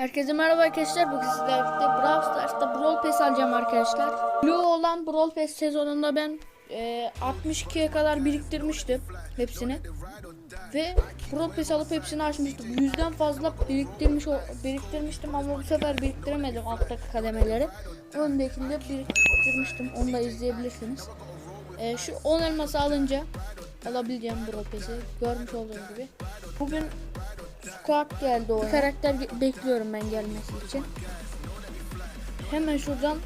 Herkese merhaba arkadaşlar. Bugün sizlerle birlikte Brawl Stars'ta Brawl Pass alacağım arkadaşlar. Blue olan Brawl Pass sezonunda ben e, 62'ye kadar biriktirmiştim hepsini. Ve Brawl Pass alıp hepsini açmıştım. Yüzden fazla biriktirmiş biriktirmiştim ama bu sefer biriktiremedim alttaki kademeleri. Öndekinde biriktirmiştim. Onu da izleyebilirsiniz. E, şu 10 elması alınca alabileceğim Brawl Pass'i görmüş olduğunuz gibi. Bugün Squad geldi. Bir karakter bekliyorum ben gelmesi için. Hemen şuradan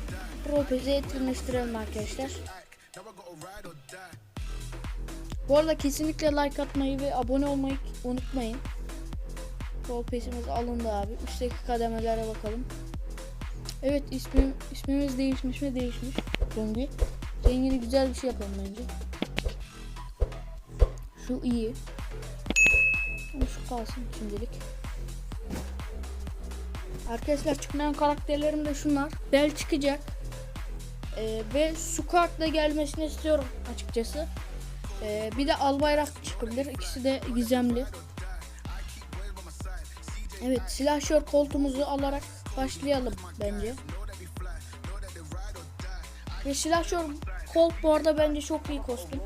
Propez'i etkinleştirelim arkadaşlar. Bu arada kesinlikle like atmayı ve abone olmayı unutmayın. Propez'imiz alındı abi. Üstteki kademelere bakalım. Evet ismim, ismimiz değişmiş mi? Değişmiş. Rengi. Rengini güzel bir şey yapalım bence. Şu iyi. Kalsın şimdilik. Arkadaşlar çıkmayan karakterlerim de şunlar. Bel çıkacak. Ee, ve Sukart da gelmesini istiyorum açıkçası. Ee, bir de Albayrak çıkabilir. İkisi de gizemli. Evet silahşör koltuğumuzu alarak başlayalım bence. Ve silahşör kolt bu arada bence çok iyi kostüm.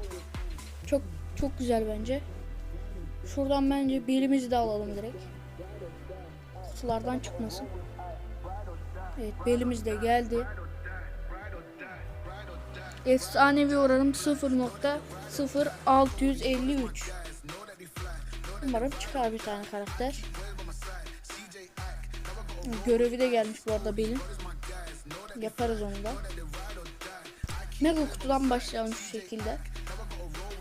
Çok çok güzel bence. Şuradan bence belimizi de alalım direkt. Kutulardan çıkmasın. Evet belimiz de geldi. Efsanevi oranım 0.0653. Umarım çıkar bir tane karakter. Görevi de gelmiş bu arada benim. Yaparız onu da. Mega kutudan başlayalım şu şekilde.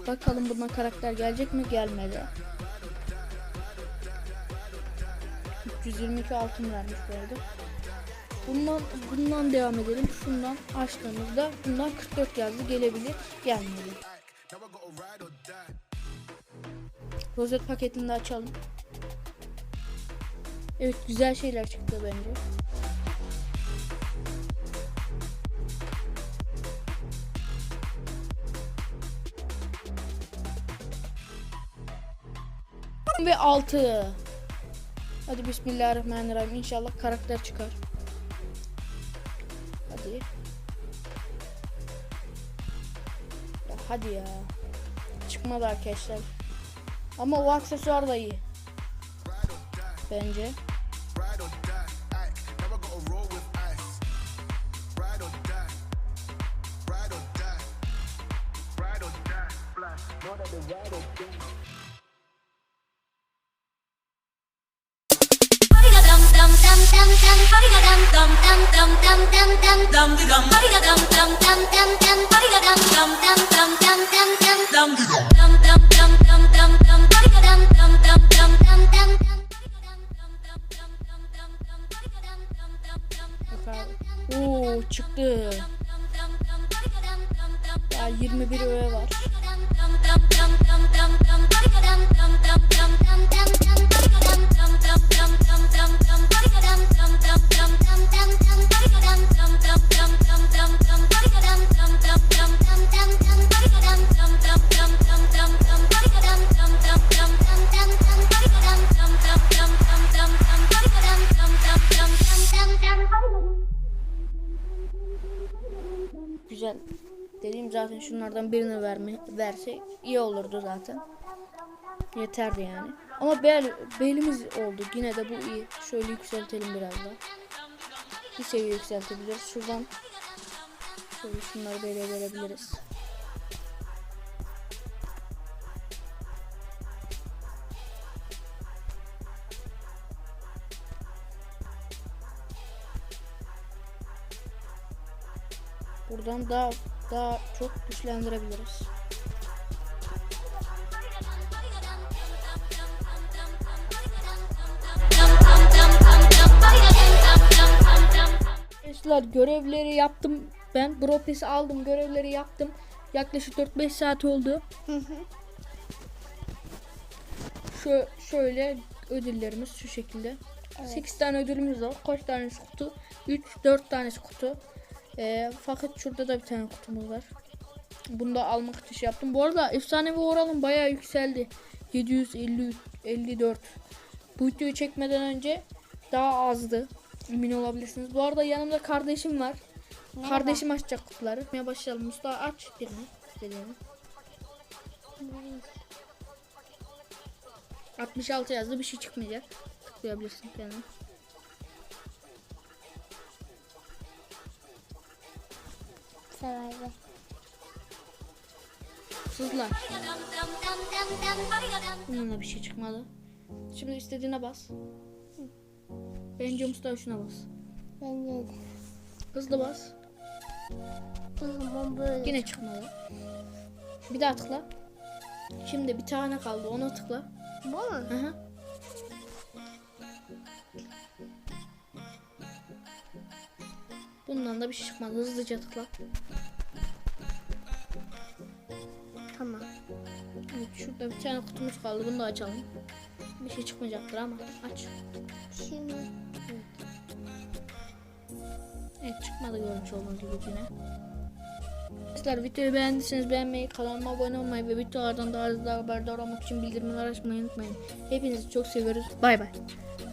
Bakalım bundan karakter gelecek mi? Gelmedi. 322 altın vermiş bu. Bundan, bundan devam edelim. Şundan açtığımızda bundan 44 geldi. Gelebilir. Gelmedi. Rozet paketini de açalım. Evet güzel şeyler çıktı bence. Ve 6. Hadi bismillahirrahmanirrahim. İnşallah karakter çıkar. Hadi. Ya hadi ya. Çıkmadı arkadaşlar. Ama o aksesuar da iyi. Bence. Oo çıktı. Daha 21 öğe var. Zaten şunlardan birini verme versek iyi olurdu zaten. Yeterdi yani. Ama bel belimiz oldu. Yine de bu iyi. Şöyle yükseltelim biraz da. Bir seviye yükseltebiliriz. Şuradan şöyle şunları böyle verebiliriz. Buradan daha daha çok güçlendirebiliriz. Arkadaşlar görevleri yaptım. Ben Bropes'i aldım. Görevleri yaptım. Yaklaşık 4-5 saat oldu. Şu şöyle ödüllerimiz şu şekilde. 8 tane ödülümüz var. Kaç tanesi kutu? 3 4 tanesi kutu. Ee, fakat şurada da bir tane kutumuz var. Bunu da almak için şey yaptım. Bu arada efsanevi oranım bayağı yükseldi. 753 54. Bu videoyu çekmeden önce daha azdı. Emin olabilirsiniz. Bu arada yanımda kardeşim var. Merhaba. Kardeşim açacak kutuları. Yapmaya başlayalım. Mustafa aç birini. İstediğini. 66 yazdı bir şey çıkmayacak. Tıklayabilirsin kendine. Survivor. Sızlar. Bundan da bir şey çıkmadı. Şimdi istediğine bas. Bence Mustafa şuna bas. Bence de. Hızlı bas. O zaman böyle. Yine çıkmadı. Bir daha tıkla. Şimdi bir tane kaldı ona tıkla. Bu mu? Hı hı. Bundan da bir şey çıkmadı. Hızlıca tıkla. Tamam. Evet, şurada bir tane kutumuz kaldı. Bunu da açalım. Bir şey çıkmayacaktır ama aç. Şimdi. Evet çıkmadı görmüş olduğunuz gibi yine. Arkadaşlar videoyu beğendiyseniz beğenmeyi, kanalıma abone olmayı ve videolardan daha hızlı haberdar olmak için bildirimleri açmayı unutmayın. Hepinizi çok seviyoruz. Bay bay.